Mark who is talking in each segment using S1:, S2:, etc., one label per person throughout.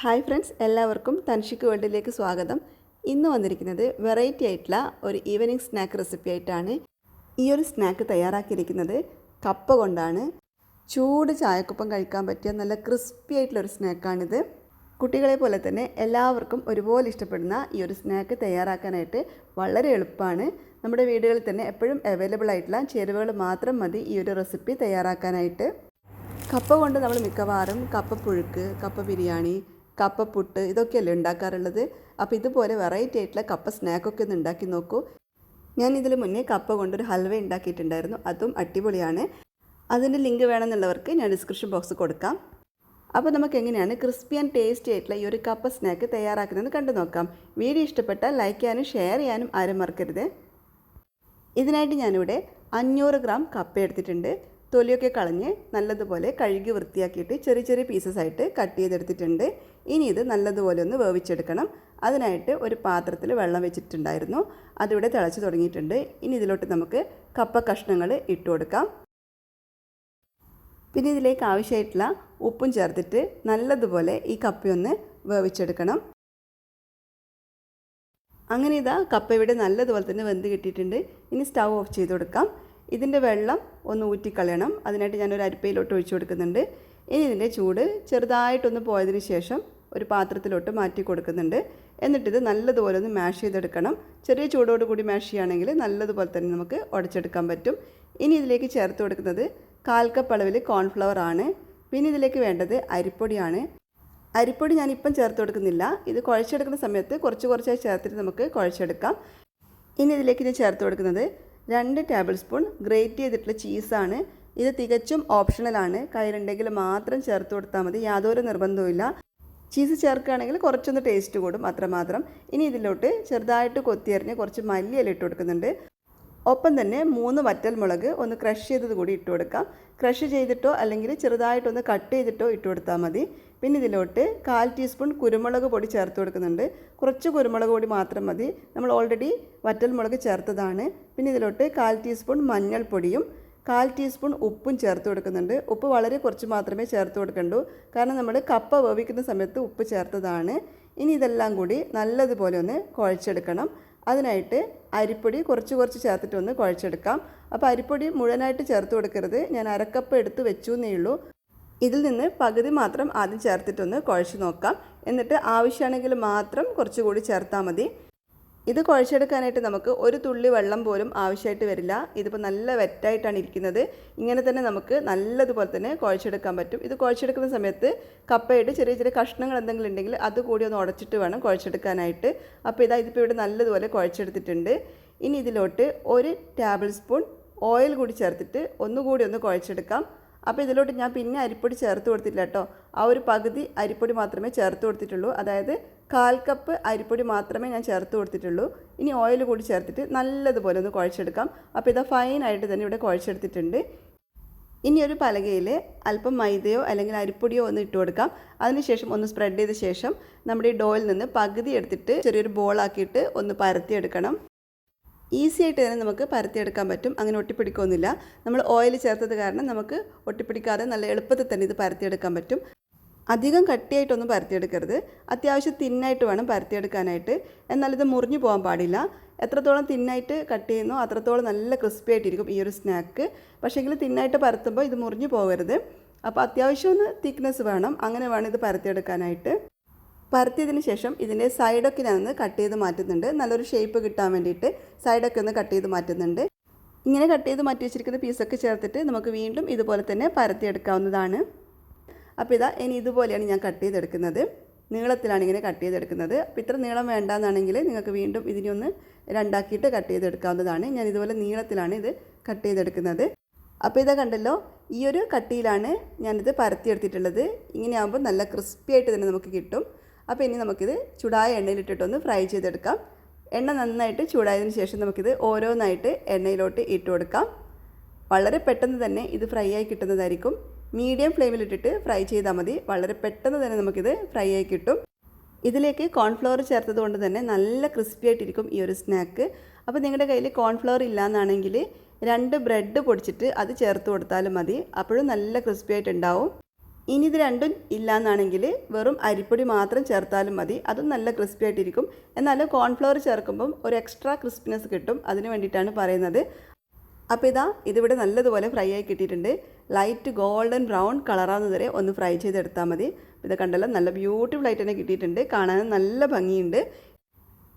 S1: Hi friends എല്ലാവർക്കും തൻഷിക്ക് വേൾഡിലേക്ക് സ്വാഗതം. ഇന്ന് വന്നിരിക്കുന്നത് വെറൈറ്റി ആയിട്ടുള്ള ഒരു ഈവനിങ് സ്നാക്ക് റെസിപ്പി ആയിട്ടാണ് ഈ ഒരു സ്നാക്ക് തയ്യാറാക്കിയിരിക്കുന്നത്. കപ്പ കൊണ്ടാണ്. ചൂട് ചായക്കൊപ്പം കഴിക്കാൻ പറ്റിയ നല്ല ക്രിസ്പി ആയിട്ടുള്ള ഒരു സ്നാക്കാണിത് കുട്ടികളെ പോലെ തന്നെ എല്ലാവർക്കും ഒരുപോലെ ഇഷ്ടപ്പെടുന്ന ഈ ഒരു സ്നാക്ക് തയ്യാറാക്കാനായിട്ട് വളരെ എളുപ്പമാണ്. നമ്മുടെ വീടുകളിൽ തന്നെ എപ്പോഴും അവൈലബിൾ ആയിട്ടുള്ള ചേരുവകൾ മാത്രം മതി ഈ ഒരു റെസിപ്പി തയ്യാറാക്കാനായിട്ട്. കപ്പ കൊണ്ട് നമ്മൾ മിക്കവാറും കപ്പ പുഴുക്ക് കപ്പ ബിരിയാണി കപ്പ പുട്ട് ഇതൊക്കെയല്ലേ ഉണ്ടാക്കാറുള്ളത്? അപ്പോൾ ഇതുപോലെ വെറൈറ്റി ആയിട്ടുള്ള കപ്പ സ്നാക്കൊക്കെ ഒന്ന് ഉണ്ടാക്കി നോക്കൂ. ഞാൻ ഇതിൽ മുന്നേ കപ്പ കൊണ്ടൊരു ഹൽവ ഉണ്ടാക്കിയിട്ടുണ്ടായിരുന്നു. അതും അടിപൊളിയാണ്. അതിന്റെ ലിങ്ക് വേണമെന്നുള്ളവർക്ക് ഞാൻ ഡിസ്ക്രിപ്ഷൻ ബോക്സ് കൊടുക്കാം. അപ്പോൾ നമുക്ക് എങ്ങനെയാണ് ക്രിസ്പി ആൻഡ് ടേസ്റ്റി ആയിട്ടുള്ള ഈ ഒരു കപ്പ സ്നാക്ക് തയ്യാറാക്കുന്നത് കണ്ടു നോക്കാം. വീഡിയോ ഇഷ്ടപ്പെട്ടാൽ ലൈക്ക് ചെയ്യാനും ഷെയർ ചെയ്യാനും ആരും മറക്കരുത്. ഇതിനായിട്ട് ഞാനിവിടെ അഞ്ഞൂറ് ഗ്രാം കപ്പ എടുത്തിട്ടുണ്ട്. തൊലിയൊക്കെ കളഞ്ഞ് നല്ലതുപോലെ കഴുകി വൃത്തിയാക്കിയിട്ട് ചെറിയ ചെറിയ പീസസ് ആയിട്ട് കട്ട് ചെയ്തെടുത്തിട്ടുണ്ട്. ഇനി ഇത് നല്ലതുപോലെ ഒന്ന് വേവിച്ചെടുക്കണം. അതിനായിട്ട് ഒരു പാത്രത്തിൽ വെള്ളം വെച്ചിട്ടുണ്ടായിരുന്നു. അതിവിടെ തിളച്ച് തുടങ്ങിയിട്ടുണ്ട്. ഇനി ഇതിലോട്ട് നമുക്ക് കപ്പ കഷ്ണങ്ങൾ ഇട്ട് കൊടുക്കാം. പിന്നെ ഇതിലേക്ക് ആവശ്യമായിട്ടുള്ള ഉപ്പും ചേർത്തിട്ട് നല്ലതുപോലെ ഈ കപ്പയൊന്ന് വേവിച്ചെടുക്കണം. അങ്ങനെ ഇതാ കപ്പ ഇവിടെ നല്ലതുപോലെ തന്നെ വെന്ത് കിട്ടിയിട്ടുണ്ട്. ഇനി സ്റ്റൗ ഓഫ് ചെയ്ത് കൊടുക്കാം. ഇതിന്റെ വെള്ളം ഒന്ന് ഊറ്റിക്കളയണം. അതിനായിട്ട് ഞാനൊരു അരിപ്പയിലോട്ട് ഒഴിച്ചു കൊടുക്കുന്നുണ്ട്. ഇനി ഇതിന്റെ ചൂട് ചെറുതായിട്ടൊന്ന് പോയതിന് ശേഷം ഒരു പാത്രത്തിലോട്ട് മാറ്റി കൊടുക്കുന്നുണ്ട്. എന്നിട്ടിത് നല്ലതുപോലെ ഒന്ന് മാഷ് ചെയ്തെടുക്കണം. ചെറിയ ചൂടോട് കൂടി മാഷ് ചെയ്യുകയാണെങ്കിൽ നല്ലതുപോലെ തന്നെ നമുക്ക് ഉടച്ചെടുക്കാൻ പറ്റും. ഇനി ഇതിലേക്ക് ചേർത്ത് കൊടുക്കുന്നത് കാൽ കപ്പ് അളവിൽ കോൺഫ്ലവർ ആണ്. പിന്നെ ഇതിലേക്ക് വേണ്ടത് അരിപ്പൊടിയാണ്. അരിപ്പൊടി ഞാനിപ്പം ചേർത്ത് കൊടുക്കുന്നില്ല. ഇത് കുഴച്ചെടുക്കുന്ന സമയത്ത് കുറച്ച് കുറച്ചായി ചേർത്തിട്ട് നമുക്ക് കുഴച്ചെടുക്കാം. ഇനി ഇതിലേക്ക് ഞാൻ ചേർത്ത് കൊടുക്കുന്നത് രണ്ട് ടേബിൾ സ്പൂൺ ഗ്രേറ്റ് ചെയ്തിട്ടുള്ള ചീസാണ് ഇത് തികച്ചും ഓപ്ഷണലാണ് കയ്യിലുണ്ടെങ്കിൽ മാത്രം ചേർത്ത് കൊടുത്താൽ മതി. യാതൊരു നിർബന്ധവുമില്ല. ചീസ് ചേർക്കുകയാണെങ്കിൽ കുറച്ചൊന്ന് ടേസ്റ്റ് കൂടും അത്രമാത്രം. ഇനി ഇതിലോട്ട് ചെറുതായിട്ട് കൊത്തിയറിഞ്ഞ് കുറച്ച് മല്ലിയില ഇട്ട് കൊടുക്കുന്നുണ്ട്. ഒപ്പം തന്നെ മൂന്ന് വറ്റൽ മുളക് ഒന്ന് ക്രഷ് ചെയ്തത് കൂടി ഇട്ട് കൊടുക്കാം. ക്രഷ് ചെയ്തിട്ടോ അല്ലെങ്കിൽ ചെറുതായിട്ടൊന്ന് കട്ട് ചെയ്തിട്ടോ ഇട്ട് കൊടുത്താൽ മതി. പിന്നെ ഇതിലോട്ട് കാൽ ടീസ്പൂൺ കുരുമുളക് പൊടി ചേർത്ത് കൊടുക്കുന്നുണ്ട്. കുറച്ച് കുരുമുളക് പൊടി മാത്രം മതി. നമ്മൾ ഓൾറെഡി വറ്റൽ മുളക് ചേർത്തതാണ്. പിന്നെ ഇതിലോട്ട് കാൽ ടീസ്പൂൺ മഞ്ഞൾപ്പൊടിയും കാൽ ടീസ്പൂൺ ഉപ്പും ചേർത്ത് കൊടുക്കുന്നുണ്ട്. ഉപ്പ് വളരെ കുറച്ച് മാത്രമേ ചേർത്ത് കൊടുക്കണ്ടൂ. കാരണം നമ്മൾ കപ്പ വേവിക്കുന്ന സമയത്ത് ഉപ്പ് ചേർത്തതാണ്. ഇനി ഇതെല്ലാം കൂടി നല്ലതുപോലെ ഒന്ന് കുഴച്ചെടുക്കണം. അതിനായിട്ട് അരിപ്പൊടി കുറച്ച് കുറച്ച് ചേർത്തിട്ട് ഒന്ന് കുഴച്ചെടുക്കാം. അപ്പോൾ അരിപ്പൊടി മുഴുവനായിട്ട് ചേർത്ത് കൊടുക്കരുത്. ഞാൻ അരക്കപ്പ് എടുത്ത് വെച്ചു എന്നേ ഉള്ളൂ. ഇതിൽ നിന്ന് പകുതി മാത്രം ആദ്യം ചേർത്തിട്ടൊന്ന് കുഴച്ച് നോക്കാം. എന്നിട്ട് ആവശ്യമാണെങ്കിൽ മാത്രം കുറച്ചുകൂടി ചേർത്താൽ മതി. ഇത് കുഴച്ചെടുക്കാനായിട്ട് നമുക്ക് ഒരു തുള്ളി വെള്ളം പോലും ആവശ്യമായിട്ട് വരില്ല. ഇതിപ്പോൾ നല്ല വെറ്റായിട്ടാണ് ഇരിക്കുന്നത്. ഇങ്ങനെ തന്നെ നമുക്ക് നല്ലതുപോലെ തന്നെ കുഴച്ചെടുക്കാൻ പറ്റും. ഇത് കുഴച്ചെടുക്കുന്ന സമയത്ത് കപ്പയിട്ട് ചെറിയ ചെറിയ കഷ്ണങ്ങൾ എന്തെങ്കിലും ഉണ്ടെങ്കിൽ അത് കൂടി ഒന്ന് ഉടച്ചിട്ട് വേണം കുഴച്ചെടുക്കാനായിട്ട്. അപ്പോൾ ഇതാ ഇതിപ്പോൾ ഇവിടെ നല്ലതുപോലെ കുഴച്ചെടുത്തിട്ടുണ്ട്. ഇനി ഇതിലോട്ട് ഒരു ടേബിൾ സ്പൂൺ ഓയിൽ കൂടി ചേർത്തിട്ട് ഒന്നുകൂടി ഒന്ന് കുഴച്ചെടുക്കാം. അപ്പോൾ ഇതിലോട്ട് ഞാൻ പിന്നെ അരിപ്പൊടി ചേർത്ത് കൊടുത്തിട്ടില്ല കേട്ടോ. ആ ഒരു പകുതി അരിപ്പൊടി മാത്രമേ ചേർത്ത് കൊടുത്തിട്ടുള്ളൂ. അതായത് കാൽ കപ്പ് അരിപ്പൊടി മാത്രമേ ഞാൻ ചേർത്ത് കൊടുത്തിട്ടുള്ളൂ. ഇനി ഓയിൽ കൂടി ചേർത്തിട്ട് നല്ലതുപോലെ ഒന്ന് കുഴച്ചെടുക്കാം. അപ്പോൾ ഇത് ഫൈനായിട്ട് തന്നെ ഇവിടെ കുഴച്ചെടുത്തിട്ടുണ്ട്. ഇനി ഒരു പലകയിൽ അല്പം മൈദയോ അല്ലെങ്കിൽ അരിപ്പൊടിയോ ഒന്ന് ഇട്ട് കൊടുക്കാം. അതിനുശേഷം ഒന്ന് സ്പ്രെഡ് ചെയ്ത ശേഷം നമ്മുടെ ഈ ഡോയിൽ നിന്ന് പകുതി എടുത്തിട്ട് ചെറിയൊരു ബോളാക്കിയിട്ട് ഒന്ന് പരത്തിയെടുക്കണം. ഈസി ആയിട്ട് തന്നെ നമുക്ക് പരത്തിയെടുക്കാൻ പറ്റും. അങ്ങനെ ഒട്ടിപ്പിടിക്കൊന്നുമില്ല. നമ്മൾ ഓയിൽ ചേർത്തത് കാരണം നമുക്ക് ഒട്ടിപ്പിടിക്കാതെ നല്ല എളുപ്പത്തിൽ തന്നെ ഇത് പരത്തിയെടുക്കാൻ പറ്റും. അധികം കട്ടിയായിട്ടൊന്നും പരത്തിയെടുക്കരുത്. അത്യാവശ്യം തിന്നായിട്ട് വേണം പരത്തിയെടുക്കാനായിട്ട്. എന്നാൽ ഇത് മുറിഞ്ഞു പോകാൻ പാടില്ല. എത്രത്തോളം തിന്നായിട്ട് കട്ട് ചെയ്യുന്നോ അത്രത്തോളം നല്ല ക്രിസ്പി ആയിട്ടിരിക്കും ഈ ഒരു സ്നാക്ക്. പക്ഷേങ്കിൽ തിന്നായിട്ട് പരത്തുമ്പോൾ ഇത് മുറിഞ്ഞു പോകരുത്. അപ്പോൾ അത്യാവശ്യം ഒന്ന് തിക്നെസ് വേണം. അങ്ങനെ വേണം ഇത് പരത്തിയെടുക്കാനായിട്ട്. പരത്തിയതിന് ശേഷം ഇതിന്റെ സൈഡൊക്കെ ഞാനൊന്ന് കട്ട് ചെയ്ത് മാറ്റുന്നുണ്ട്. നല്ലൊരു ഷേപ്പ് കിട്ടാൻ വേണ്ടിയിട്ട് സൈഡൊക്കെ ഒന്ന് കട്ട് ചെയ്ത് മാറ്റുന്നുണ്ട്. ഇങ്ങനെ കട്ട് ചെയ്ത് മാറ്റി വെച്ചിരിക്കുന്ന പീസൊക്കെ ചേർത്തിട്ട് നമുക്ക് വീണ്ടും ഇതുപോലെ തന്നെ പരത്തിയെടുക്കാവുന്നതാണ്. അപ്പോൾ ഇതാ ഇനി ഇതുപോലെയാണ് ഞാൻ കട്ട് ചെയ്തെടുക്കുന്നത്. നീളത്തിലാണ് ഇങ്ങനെ കട്ട് ചെയ്തെടുക്കുന്നത്. അപ്പോൾ ഇത്ര നീളം വേണ്ടാന്നാണെങ്കിൽ നിങ്ങൾക്ക് വീണ്ടും ഇതിനെ ഒന്ന് രണ്ടാക്കിയിട്ട് കട്ട് ചെയ്തെടുക്കാവുന്നതാണ്. ഞാൻ ഇതുപോലെ നീളത്തിലാണ് ഇത് കട്ട് ചെയ്തെടുക്കുന്നത്. അപ്പോൾ ഇതാ കണ്ടല്ലോ ഈ ഒരു കട്ടിയിലാണ് ഞാനിത് പരത്തിയെടുത്തിട്ടുള്ളത്. ഇങ്ങനെയാകുമ്പോൾ നല്ല ക്രിസ്പി ആയിട്ട് തന്നെ നമുക്ക് കിട്ടും. അപ്പോൾ ഇനി നമുക്കിത് ചൂടായ എണ്ണയിലിട്ടിട്ടൊന്ന് ഫ്രൈ ചെയ്തെടുക്കാം. എണ്ണ നന്നായിട്ട് ചൂടായതിന് ശേഷം നമുക്കിത് ഓരോന്നായിട്ട് എണ്ണയിലോട്ട് ഇട്ട് കൊടുക്കാം. വളരെ പെട്ടെന്ന് തന്നെ ഇത് ഫ്രൈ ആയി കിട്ടുന്നതായിരിക്കും. മീഡിയം ഫ്ലെയിമിലിട്ടിട്ട് ഫ്രൈ ചെയ്താൽ മതി. വളരെ പെട്ടെന്ന് തന്നെ നമുക്കിത് ഫ്രൈ ആയി കിട്ടും. ഇതിലേക്ക് കോൺഫ്ലവർ ചേർത്തത് കൊണ്ട് തന്നെ നല്ല ക്രിസ്പി ആയിട്ടിരിക്കും ഈ ഒരു സ്നാക്ക്. അപ്പോൾ നിങ്ങളുടെ കയ്യിൽ കോൺഫ്ലവർ ഇല്ലയെന്നാണെങ്കിൽ രണ്ട് ബ്രെഡ് പൊടിച്ചിട്ട് അത് ചേർത്ത് കൊടുത്താലും മതി. അപ്പോഴും നല്ല ക്രിസ്പി ആയിട്ടുണ്ടാവും. ഇനി ഇത് രണ്ടും ഇല്ലയെന്നാണെങ്കിൽ വെറും അരിപ്പൊടി മാത്രം ചേർത്താലും മതി. അതും നല്ല ക്രിസ്പി ആയിട്ടിരിക്കും. എന്നാൽ കോൺഫ്ലവർ ചേർക്കുമ്പം ഒരു എക്സ്ട്രാ ക്രിസ്പിനെസ് കിട്ടും. അതിന് വേണ്ടിയിട്ടാണ് പറയുന്നത്. അപ്പോൾ ഇതാ ഇതിവിടെ നല്ലതുപോലെ ഫ്രൈ ആയി കിട്ടിയിട്ടുണ്ട്. ലൈറ്റ് ഗോൾഡൻ ബ്രൗൺ കളറാകുന്നത് വരെ ഒന്ന് ഫ്രൈ ചെയ്തെടുത്താൽ മതി. ഇത് കണ്ടല്ലോ നല്ല ബ്യൂട്ടിഫുൾ ആയിട്ട് തന്നെ കിട്ടിയിട്ടുണ്ട്. കാണാൻ നല്ല ഭംഗിയുണ്ട്.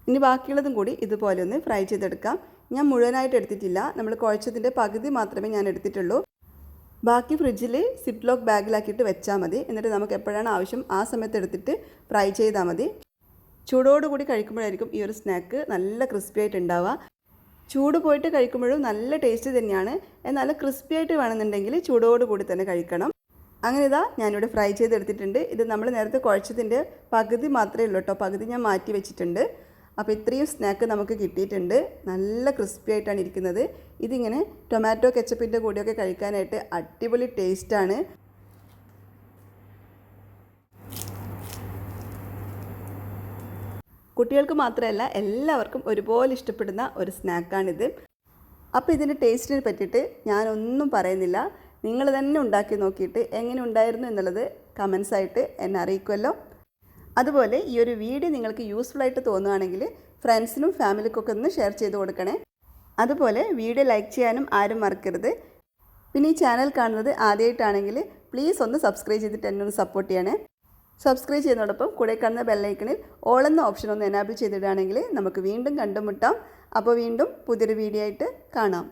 S1: ഇനി ബാക്കിയുള്ളതും കൂടി ഇതുപോലെ ഒന്ന് ഫ്രൈ ചെയ്തെടുക്കാം. ഞാൻ മുഴുവനായിട്ട് എടുത്തിട്ടില്ല. നമ്മൾ കുഴച്ചതിന്റെ പകുതി മാത്രമേ ഞാൻ എടുത്തിട്ടുള്ളൂ. ബാക്കി ഫ്രിഡ്ജിൽ സിപ്പ് ലോക്ക് ബാഗിലാക്കിയിട്ട് വെച്ചാൽ മതി. എന്നിട്ട് നമുക്ക് എപ്പോഴാണ് ആവശ്യം ആ സമയത്ത് എടുത്തിട്ട് ഫ്രൈ ചെയ്താൽ മതി. ചൂടോടുകൂടി കഴിക്കുമ്പോഴായിരിക്കും ഈ ഒരു സ്നാക്ക് നല്ല ക്രിസ്പി ആയിട്ട് ഉണ്ടാവുക. ചൂട് പോയിട്ട് കഴിക്കുമ്പോഴും നല്ല ടേസ്റ്റ് തന്നെയാണ്. എന്നാൽ ക്രിസ്പി ആയിട്ട് വേണമെന്നുണ്ടെങ്കിൽ ചൂടോട് കൂടി തന്നെ കഴിക്കണം. അങ്ങനെ ഇതാ ഞാനിവിടെ ഫ്രൈ ചെയ്തെടുത്തിട്ടുണ്ട്. ഇത് നമ്മൾ നേരത്തെ കുഴച്ചതിന്റെ പകുതി മാത്രമേ ഉള്ളൂ കേട്ടോ. പകുതി ഞാൻ മാറ്റി വെച്ചിട്ടുണ്ട്. അപ്പോൾ ഇത്രയും സ്നാക്ക് നമുക്ക് കിട്ടിയിട്ടുണ്ട്. നല്ല ക്രിസ്പി ആയിട്ടാണ് ഇരിക്കുന്നത്. ഇതിങ്ങനെ ടൊമാറ്റോ കെച്ചപ്പിന്റെ കൂടെയൊക്കെ കഴിക്കാനായിട്ട് അടിപൊളി ടേസ്റ്റാണ് കുട്ടികൾക്ക് മാത്രമല്ല എല്ലാവർക്കും ഒരുപോലെ ഇഷ്ടപ്പെടുന്ന ഒരു സ്നാക്കാണിത്. അപ്പോൾ ഇതിന്റെ ടേസ്റ്റിനെ പറ്റിയിട്ട് ഞാനൊന്നും പറയുന്നില്ല. നിങ്ങൾ തന്നെ ഉണ്ടാക്കി നോക്കിയിട്ട് എങ്ങനെ ഉണ്ടായിരുന്നു എന്നുള്ളത് കമൻസ് ആയിട്ട് എന്നെ അറിയിക്കുമല്ലോ. അതുപോലെ ഈ ഒരു വീഡിയോ നിങ്ങൾക്ക് യൂസ്ഫുൾ ആയിട്ട് തോന്നുകയാണെങ്കിൽ ഫ്രണ്ട്സിനും ഫാമിലിക്കൊക്കെ ഒന്ന് ഷെയർ ചെയ്ത് കൊടുക്കണേ. അതുപോലെ വീഡിയോ ലൈക്ക് ചെയ്യാനും ആരും മറക്കരുത്. പിന്നെ ഈ ചാനൽ കാണുന്നത് ആദ്യമായിട്ടാണെങ്കിൽ പ്ലീസ് ഒന്ന് സബ്സ്ക്രൈബ് ചെയ്തിട്ട് എന്നെ ഒന്ന് സപ്പോർട്ട് ചെയ്യണേ. സബ്സ്ക്രൈബ് ചെയ്യുന്നതോടൊപ്പം കൂടെ കാണുന്ന ബെല്ലൈക്കണിൽ ഓൾ എന്ന ഓപ്ഷൻ ഒന്ന് എനാബിൾ ചെയ്തിടുകയാണെങ്കിൽ നമുക്ക് വീണ്ടും കണ്ടുമുട്ടാം. അപ്പോൾ വീണ്ടും പുതിയൊരു വീഡിയോ ആയിട്ട് കാണാം.